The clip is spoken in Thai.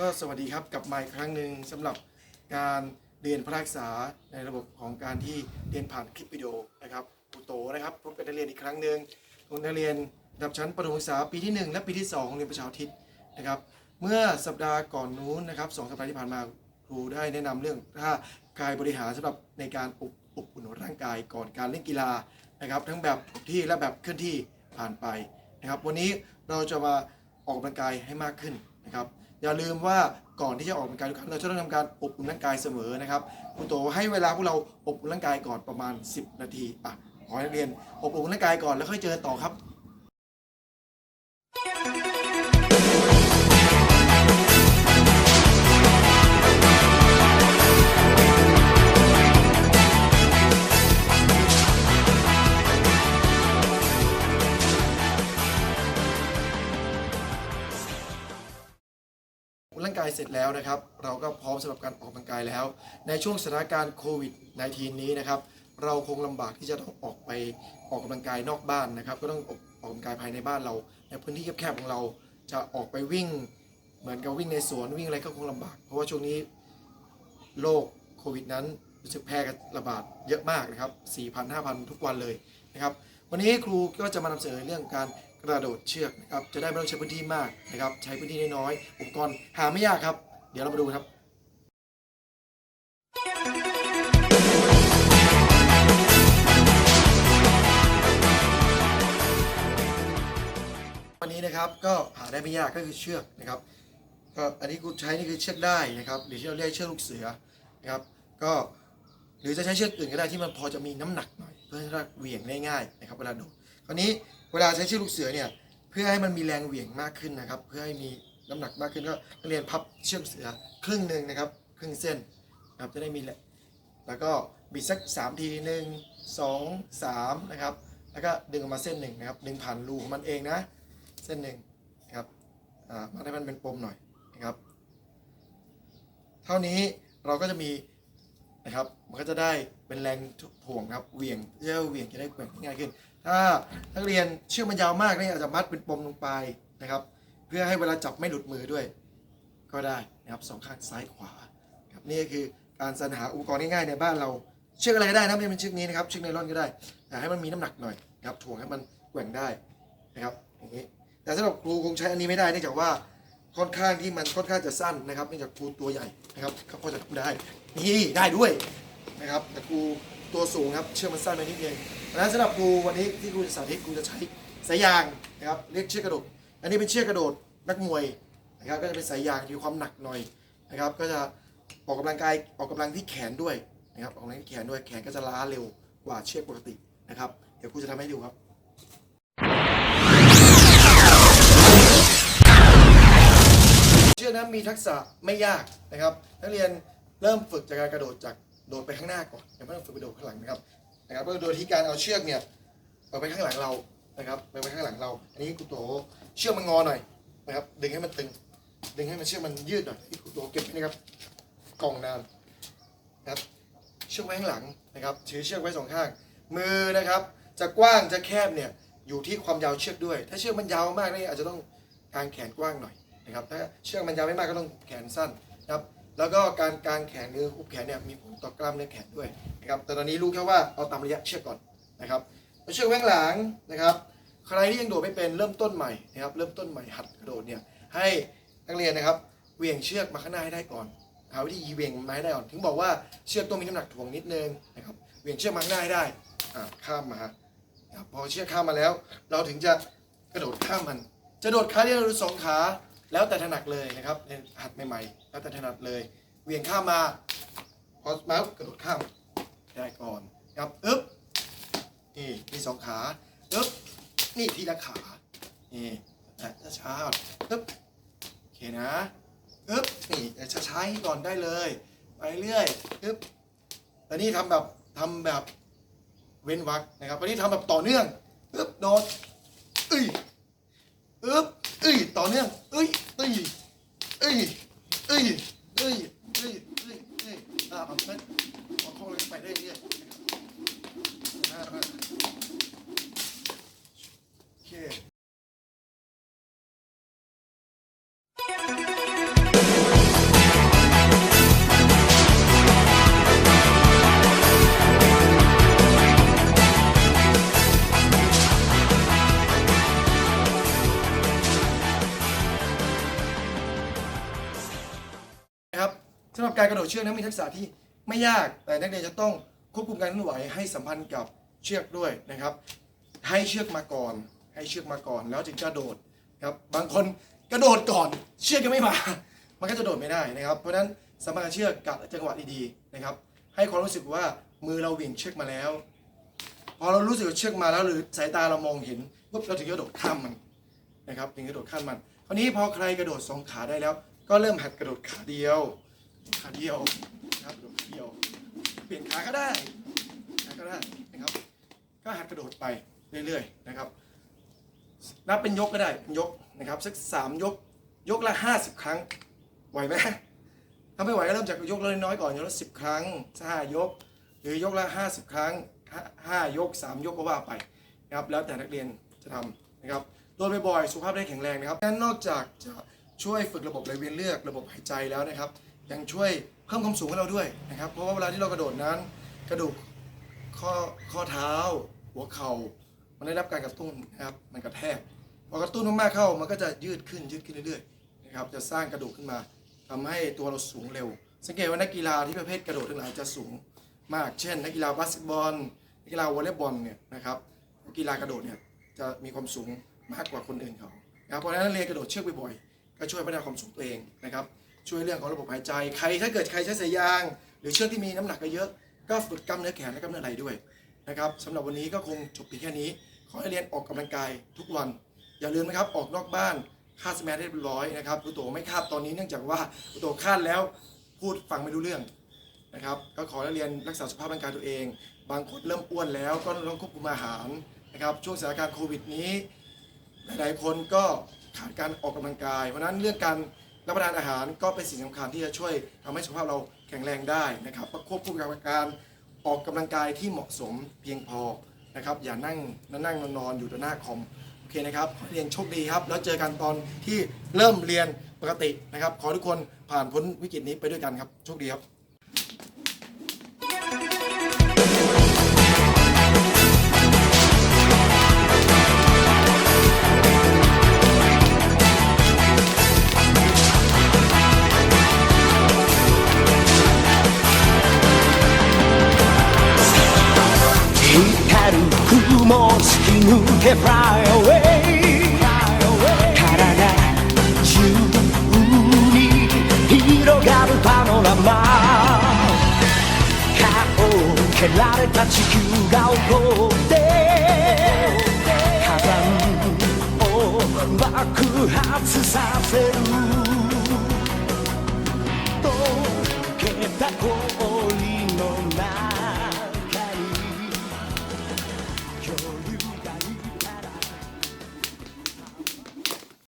ก็สวัสดีครับกลับมาอีกครั้งหนึ่งสำหรับการเรียนพระศึกษาในระบบของการที่เรียนผ่านคลิปวิดีโอนะครับครูโตนะครับพบกับนักเรียนอีกครั้งหนึ่งของนักเรียนระดับชั้นประถมศึกษาปีที่ 1 และปีที่ 2 ของเรียนประชาธิตนะครับ เมื่อสัปดาห์ก่อนนู้นนะครับสองสัปดาห์ที่ผ่านมาครูได้แนะนำเรื่องท่ากายบริหารสำหรับในการอบอุ่นร่างกายก่อนการเล่นกีฬานะครับ ทั้งแบบที่และแบบเคลื่อนที่ผ่านไปนะครับ วันนี้เราจะมาออกกำลังกายให้มากขึ้นนะครับ อย่าลืมว่าก่อนที่จะออกกำลังกายทุกครั้งเราจะต้องทำการอบอุ่นร่างกายเสมอนะครับคุณโตให้เวลาพวกเราอบอุ่นร่างกายก่อนประมาณ 10 นาทีอะขอให้นักเรียนอบอุ่นร่างกายก่อนแล้วค่อยเจอต่อครับ เสร็จแล้วนะครับ เราก็พร้อมสำหรับการออกกำลังกายแล้ว ในช่วงสถานการณ์โควิด -19 นี้นะครับ เราคงลำบากที่จะต้องออกไปออกกำลังกายนอกบ้านนะครับ ก็ต้องออกกำลังกายภายในบ้านเรา ในพื้นที่แคบๆของเราจะออกไปวิ่ง เหมือนกับวิ่งในสวนวิ่งอะไรก็คงลำบาก เพราะว่าช่วงนี้โรคโควิดนั้นรู้สึกแพร่ระบาดเยอะมากนะครับ4,000 5,000 ทุกวันเลยนะครับ วันนี้ครูก็จะมานำเสนอเรื่องการ กระโดดเชือกนะครับจะได้ไม่ต้องใช้พื้นที่มากนะครับ ใช้พื้นที่น้อยๆอุปกรณ์หาไม่ยากครับ เดี๋ยวเรามาดูครับวันนี้นะครับก็หาได้ไม่ยากก็คือเชือกนะครับก็อันนี้กูใช้นี่คือเชือกได้นะครับหรือที่เราเรียกเชือกลูกเสือนะครับก็หรือจะใช้เชือกอื่นก็ได้ที่มันพอจะมีน้ำหนักหน่อย เพื่อให้เราเหวี่ยงได้ง่ายนะครับเวลาโดด คราวนี้เวลาใช้เชือกลูกเสือเนี่ยเพื่อให้มันมีแรงเหวี่ยงมากขึ้นนะครับ เพื่อให้มีน้ำหนักมากขึ้นก็นักเรียนพับเชือกเสือครึ่งหนึ่งนะครับ ครึ่งเส้นนะครับจะได้มีแรงแล้วก็บิดสักสามทีหนึ่งสองสามนะครับ แล้วก็ดึงออกมาเส้นหนึ่งนะครับดึงผ่านรูของมันเองนะ เส้นหนึ่งนะครับอ่ามาให้มันเป็นปมหน่อยนะครับ เท่านี้เราก็จะมีนะครับมันก็จะได้เป็นแรงถ่วงครับเหวี่ยงเยื่อเหวี่ยงจะได้แกว่งง่ายขึ้น ถ้านักเรียนเชือกมันยาวมากเนี่ยอาจจะมัดเป็นปมลงไปนะครับ เพื่อให้เวลาจับไม่หลุดมือด้วย ก็ได้นะครับสองข้างซ้ายขวาครับนี่ก็คือการสรรหาอุปกรณ์ง่ายๆในบ้านเราเชือกอะไรก็ได้นะไม่เป็นเชือกนี้นะครับเชือกไนลอนก็ได้แต่ให้มันมีน้ำหนักหน่อยนะครับถ่วงให้มันแกว่งได้นะครับอย่างนี้แต่สำหรับครูคงใช้อันนี้ไม่ได้เนื่องจากว่าค่อนข้างที่มันค่อนข้างจะสั้นนะครับเนื่องจากครูตัวใหญ่นะครับเขาจะทำได้นี่ได้ด้วยนะครับแต่ครูตัวสูงครับเชือกมันสั้นไปนิดเดียว ดังนั้นสำหรับครูวันนี้ที่ครูจะสาธิตครูจะใช้สายยางนะครับเรียกเชือกกระโดด อันนี้เป็นเชือกกระโดดนักมวยนะครับก็จะเป็นสายยางที่มีความหนักหน่อยนะครับ ก็จะออกกำลังกายออกกำลังที่แขนด้วยนะครับออกกำลังที่แขนด้วยแขนก็จะล้าเร็วกว่าเชือกปกตินะครับ เดี๋ยวครูจะทำให้ดูครับเชือกนั้นมีทักษะไม่ยากนะครับ นักเรียนเริ่มฝึกจากการกระโดดจากโดดไปข้างหน้าก่อนอย่าไม่ต้องฝึกไปโดดข้างหลังนะครับ นะครับก็โดยที่การเอาเชือกเนี่ยเอาไปข้างหลังเรานะครับไปไว้ข้างหลังเรา อันนี้กุโตเชือกมันงอหน่อยนะครับ ดึงให้มันตึง ดึงให้มันเชือกมันยืดหน่อยที่กุโตเก็บนะครับกล่องนานนะครับ เชือกไว้ข้างหลังนะครับถือเชือกไว้สองข้าง มือนะครับ จะกว้างจะแคบเนี่ยอยู่ที่ความยาวเชือกด้วย ถ้าเชือกมันยาวมากนี่อาจจะต้องกางแขนกว้างหน่อยนะครับ ถ้าเชือกมันยาวไม่มากก็ต้องแขนสั้นนะครับ แล้วก็การกางแขนหรืออุบแขนเนี่ยมีผลต่อกล้ามเนื้อแขนด้วยนะครับแต่ตอนนี้รู้แค่ว่าเอาตามระยะเชือกก่อนนะครับแล้วเชือกแว้งหลังนะครับ ใครที่ยังโดดไม่เป็นเริ่มต้นใหม่นะครับเริ่มต้นใหม่หัดกระโดดเนี่ยให้นักเรียนนะครับเวียงเชือกมาข้างหน้าให้ได้ก่อนหาวิธีเวียงมาให้ได้ก่อนถึงบอกว่าเชือกต้องมีน้ำหนักถ่วงนิดนึงนะครับเวียงเชือกมาข้างหน้าให้ได้อ่าข้ามมาครับพอเชือกข้ามมาแล้ว เราถึงจะกระโดดข้ามมัน จะโดดขาเดียวหรือสองขา แล้วแต่ถนัดเลยนะครับเรียนหัดใหม่ๆ แล้วแต่ถนัดเลย เวียงข้ามมาพอมากระโดดข้ามได้ก่อนครับอึ๊บนี่มีสองขาอึ๊บนี่ทีละขานี่อะช้าๆอึ๊บโอเคนะอึ๊บนี่ช้าๆให้ก่อนได้เลย ไปเรื่อยอึ๊บแต่นี่ทำแบบทำแบบเว้นวรรคนะครับวันนี้ทำแบบต่อเนื่องอึ๊บโดดเอ้ยอึ๊บเอ้ยต่อเนื่อง এই এই এই এই สำหรับการกระโดดเชือกนั้นมีทักษะที่ไม่ยากแต่นักเรียนจะต้องควบคุมการเคลื่อนไหวให้สัมพันธ์กับเชือกด้วยนะครับ ให้เชือกมาก่อน ให้เชือกมาก่อน แล้วจึงกระโดดครับบางคนกระโดดก่อน เชือกยังไม่มา มันก็จะโดดไม่ได้นะครับ เพราะฉะนั้นสัมพันธ์กับเชือกกับจังหวะดีๆนะครับ ให้ความรู้สึกว่ามือเราเหวี่ยงเชือกมาแล้ว พอเรารู้สึกว่าเชือกมาแล้วหรือสายตาเรามองเห็นปุ๊บเราถึงกระโดดข้ามมันนะครับถึงกระโดดข้ามมันคราวนี้พอใครกระโดดสองขาได้แล้ว ก็เริ่มหัดกระโดดขาเดียว ขาเดียวนะครับกระโดดขาเดียว เปลี่ยนขาก็ได้ขาก็ได้นะครับ ก็หัดกระโดดไปเรื่อยๆนะครับ นับเป็นยกก็ได้เป็นยกนะครับสักสามยกยกละห้าสิบครั้งไหวไหมถ้าไม่ไหวก็เริ่มจากยกเล็กน้อยก่อนยกละสิบครั้งห้ายก หรือยกละห้าสิบครั้งห้ายกสามยกก็ว่าไปนะครับแล้วแต่นักเรียนจะทำนะครับโดนบ่อยๆสุขภาพได้แข็งแรงนะครับงั้นนอกจากจะช่วยฝึกระบบไหลเวียนเลือดระบบหายใจแล้วนะครับ ยังช่วยเพิ่มความสูงให้เราด้วยนะครับ เพราะว่าเวลาที่เรากระโดดนั้น กระดูกข้อข้อเท้า หัวเข่า มันได้รับการกระตุ้นนะครับมันกระแทกพอกระตุ้นมากๆเข้ามันก็จะยืดขึ้นยืดขึ้นเรื่อยๆนะครับจะสร้างกระดูกขึ้นมาทำให้ตัวเราสูงเร็ว สังเกตว่านักกีฬาที่ประเภทกระโดดทั้งหลายจะสูงมากเช่น นักกีฬาบาสเกตบอลนักกีฬาวอลเลย์บอลเนี่ยนะครับกีฬากระโดดเนี่ยจะมีความสูงมากกว่าคนอื่นเขานะครับเพราะฉะนั้นเรียนกระโดดเชือกบ่อยๆก็ช่วยพัฒนาความสูงตัวเองนะครับ ช่วยเรื่องของระบบหายใจ ใครถ้าเกิดใครใช้สายยาง หรือเชือกที่มีน้ำหนักเยอะก็ฝึกกล้ามเนื้อแขนและกล้ามเนื้อไหล่ด้วยนะครับสำหรับวันนี้ก็คงจบเพียงแค่นี้ ขอให้เรียนออกกำลังกายทุกวัน อย่าลืมนะครับออกนอกบ้านคาดสแมทเรียบร้อยนะครับผู้โตไม่คาดตอนนี้เนื่องจากว่าผู้โตคาดแล้วพูดฟังไม่รู้เรื่องนะครับก็ขอให้เรียนรักษาสุขภาพร่างกายตัวเอง บางคนเริ่มอ้วนแล้วก็ต้องควบคุมอาหารนะครับช่วงสถานการณ์โควิดนี้หลายๆคนก็ขาดการออกกำลังกาย เพราะนั้นเรื่องการ รับประทานอาหารก็เป็นสิ่งสำคัญที่จะช่วยทำให้สุขภาพเราแข็งแรงได้นะครับควบคู่กับการออกกำลังกายที่เหมาะสมเพียงพอนะครับอย่านั่งนั่งนอนอยู่ต่อหน้าคอมโอเคนะครับเรียนโชคดีครับ แล้วเจอกันตอนที่เริ่มเรียนปกตินะครับ ขอทุกคนผ่านพ้นวิกฤตนี้ไปด้วยกันครับโชคดีครับ fly 体中に広がるパノラマ。顔を蹴られた地球が怒って火山を爆発させる。溶けた声